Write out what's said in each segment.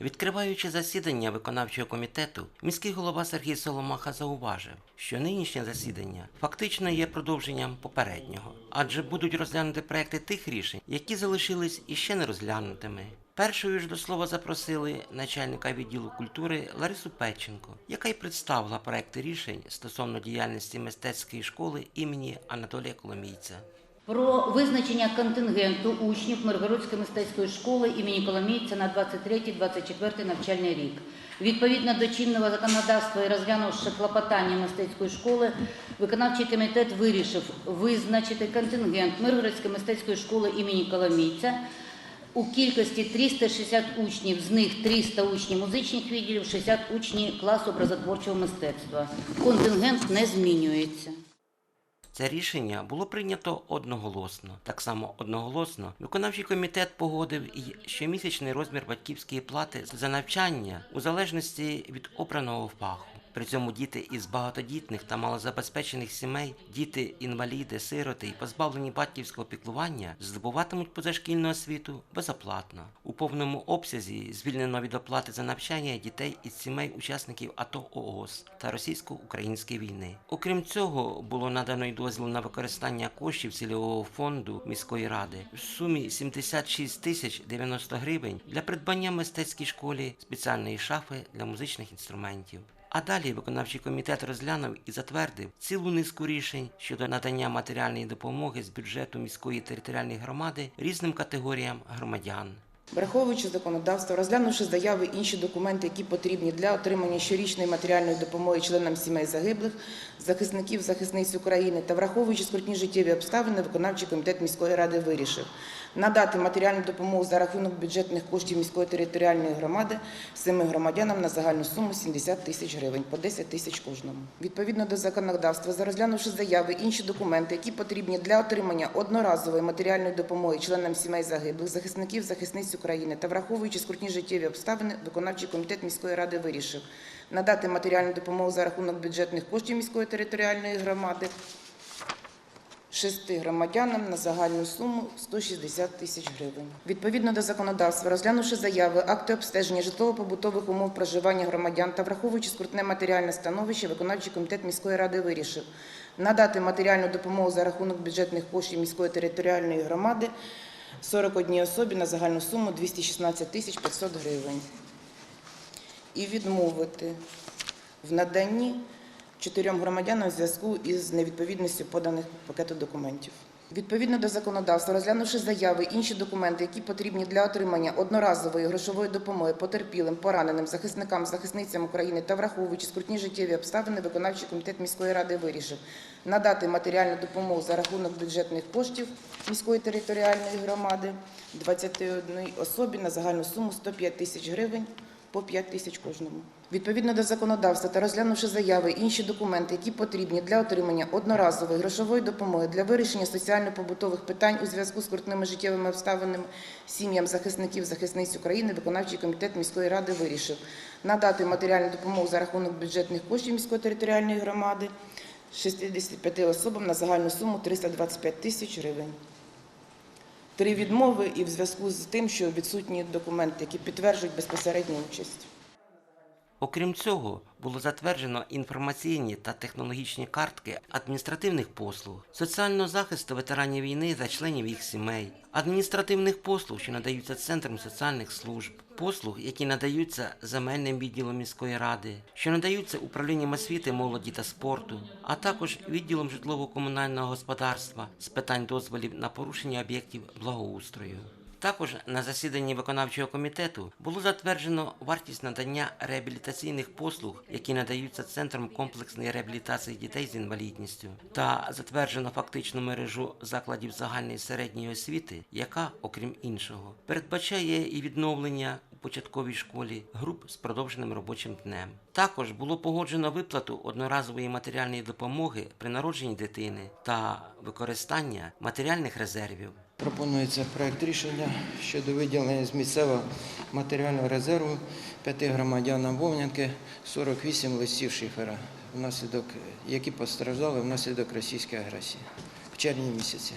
Відкриваючи засідання виконавчого комітету, міський голова Сергій Соломаха зауважив, що нинішнє засідання фактично є продовженням попереднього, адже будуть розглянути проекти тих рішень, які залишились іще не розглянутими. Першою ж до слова запросили начальника відділу культури Ларису Печенко, яка й представила проекти рішень стосовно діяльності мистецької школи імені Анатолія Коломійця. Про визначення контингенту учнів Миргородської мистецької школи імені Коломійця на 23-24 навчальний рік. Відповідно до чинного законодавства і розглянувши клопотання мистецької школи, виконавчий комітет вирішив визначити контингент Миргородської мистецької школи імені Коломійця у кількості 360 учнів, з них 300 учнів музичних відділів, 60 учнів класу образотворчого мистецтва. Контингент не змінюється. Це рішення було прийнято одноголосно. Так само одноголосно виконавчий комітет погодив і щомісячний розмір батьківської плати за навчання у залежності від обраного фаху. При цьому діти із багатодітних та малозабезпечених сімей, діти, інваліди, сироти і позбавлені батьківського піклування здобуватимуть позашкільну освіту безоплатно. У повному обсязі звільнено від оплати за навчання дітей із сімей учасників АТО ООС та російсько-української війни. Окрім цього, було надано й дозвіл на використання коштів цільового фонду міської ради в сумі 76 тисяч 90 гривень для придбання мистецькій школі спеціальної шафи для музичних інструментів. А далі виконавчий комітет розглянув і затвердив цілу низку рішень щодо надання матеріальної допомоги з бюджету міської територіальної громади різним категоріям громадян. Враховуючи законодавство, розглянувши заяви і інші документи, які потрібні для отримання щорічної матеріальної допомоги членам сімей загиблих, захисників, захисниць України та враховуючи скрутні життєві обставини, виконавчий комітет міської ради вирішив надати матеріальну допомогу за рахунок бюджетних коштів міської територіальної громади семи громадянам на загальну суму 70 тисяч гривень по 10 тисяч кожному. Відповідно до законодавства, за розглянувши заяви інші документи, які потрібні для отримання одноразової матеріальної допомоги членам сімей загиблих, захисників, захисниць та враховуючи скрутні життєві обставини, виконавчий комітет міської ради вирішив надати матеріальну допомогу за рахунок бюджетних коштів міської територіальної громади шести громадянам на загальну суму 160 тисяч гривень. Відповідно до законодавства, розглянувши заяви, акти обстеження житлово-побутових умов проживання громадян та враховуючи скрутне матеріальне становище, виконавчий комітет міської ради вирішив надати матеріальну допомогу за рахунок бюджетних коштів міської територіальної громади 41 особі на загальну суму 216 тисяч 500 гривень. І відмовити в наданні чотирьом громадянам в зв'язку із невідповідністю поданих пакету документів. Відповідно до законодавства, розглянувши заяви, інші документи, які потрібні для отримання одноразової грошової допомоги потерпілим, пораненим захисникам, захисницям України та враховуючи скрутні життєві обставини, виконавчий комітет міської ради вирішив надати матеріальну допомогу за рахунок бюджетних коштів міської територіальної громади 21 особі на загальну суму 105 тисяч гривень по 5 тисяч кожному. Відповідно до законодавства та розглянувши заяви і інші документи, які потрібні для отримання одноразової грошової допомоги для вирішення соціально-побутових питань у зв'язку з крутними життєвими обставинами сім'ям захисників захисниць України, виконавчий комітет міської ради вирішив надати матеріальну допомогу за рахунок бюджетних коштів міської територіальної громади 65 особам на загальну суму 325 тисяч гривень. Три відмови і в зв'язку з тим, що відсутні документи, які підтверджують безпосередню участь. Окрім цього, було затверджено інформаційні та технологічні картки адміністративних послуг, соціального захисту ветеранів війни та членів їх сімей, адміністративних послуг, що надаються центрам соціальних служб, послуг, які надаються земельним відділом міської ради, що надаються управлінням освіти, молоді та спорту, а також відділом житлово-комунального господарства з питань дозволів на порушення об'єктів благоустрою. Також на засіданні виконавчого комітету було затверджено вартість надання реабілітаційних послуг, які надаються центром комплексної реабілітації дітей з інвалідністю, та затверджено фактичну мережу закладів загальної середньої освіти, яка, окрім іншого, передбачає і відновлення початковій школі груп з продовженим робочим днем. Також було погоджено виплату одноразової матеріальної допомоги при народженні дитини та використання матеріальних резервів. Пропонується проект рішення щодо виділення з місцевого матеріального резерву п'яти громадянам Вовнянки 48 листів шифера, які постраждали внаслідок російської агресії в червні місяці.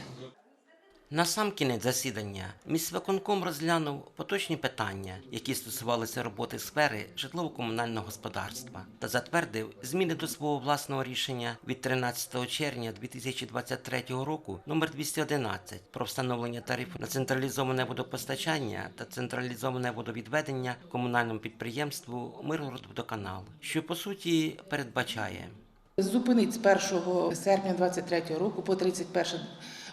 На сам кінець засідання міськвиконком розглянув поточні питання, які стосувалися роботи сфери житлово-комунального господарства, та затвердив зміни до свого власного рішення від 13 червня 2023 року номер 211 про встановлення тарифу на централізоване водопостачання та централізоване водовідведення комунальному підприємству Миргородводоканал, що по суті передбачає. Зупинить з 1 серпня 23 року по 31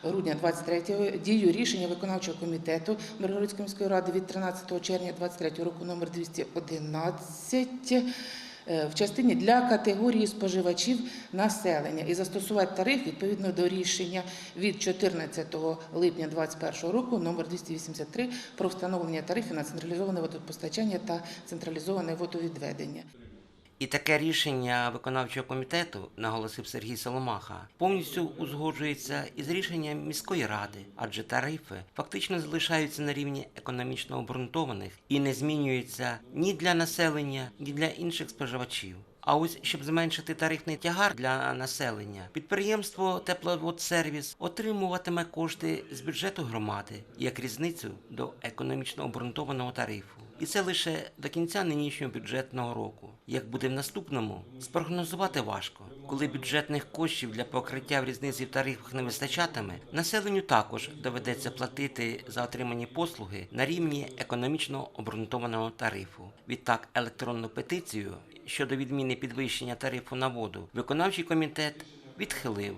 грудня 23 дію рішення виконавчого комітету Миргородської міської ради від 13 червня 23 року номер 211 е, в частині для категорії споживачів населення і застосувати тариф відповідно до рішення від 14 липня 2021 року номер 283 про встановлення тарифів на централізоване водопостачання та централізоване водовідведення. І таке рішення виконавчого комітету, наголосив Сергій Соломаха, повністю узгоджується із рішенням міської ради, адже тарифи фактично залишаються на рівні економічно обґрунтованих і не змінюються ні для населення, ні для інших споживачів. А ось щоб зменшити тарифний тягар для населення, підприємство Тепловодсервіс отримуватиме кошти з бюджету громади як різницю до економічно обґрунтованого тарифу. І це лише до кінця нинішнього бюджетного року. Як буде в наступному, спрогнозувати важко. Коли бюджетних коштів для покриття в різниці в тарифах не вистачатиме, населенню також доведеться платити за отримані послуги на рівні економічно обґрунтованого тарифу. Відтак, електронну петицію щодо відміни підвищення тарифу на воду виконавчий комітет відхилив.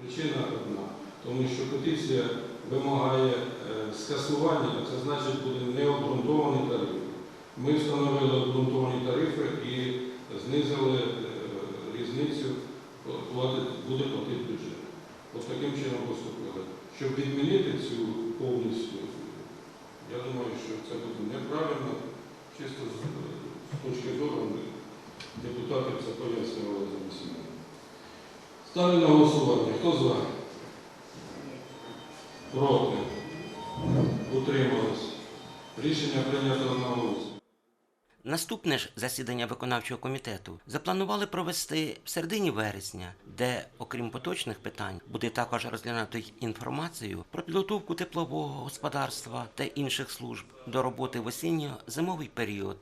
Причина одна, тому що петиція вимагає е, скасування, це значить буде необґрунтований тариф. Ми встановили обґрунтовані тарифи і знизили е, різницю, буде платити бюджет. Ось таким чином поступили. Щоб відмінити цю повністю, я думаю, що це буде неправильно, чисто з, точки зору депутатів це пояснювали за засідання. Ставлю на голосування. Хто за? Проти? Утримались? Рішення прийнято на одноголосно. Наступне ж засідання виконавчого комітету запланували провести в середині вересня, де, окрім поточних питань, буде також розглянуто інформацію про підготовку теплового господарства та інших служб до роботи в осінньо-зимовий період.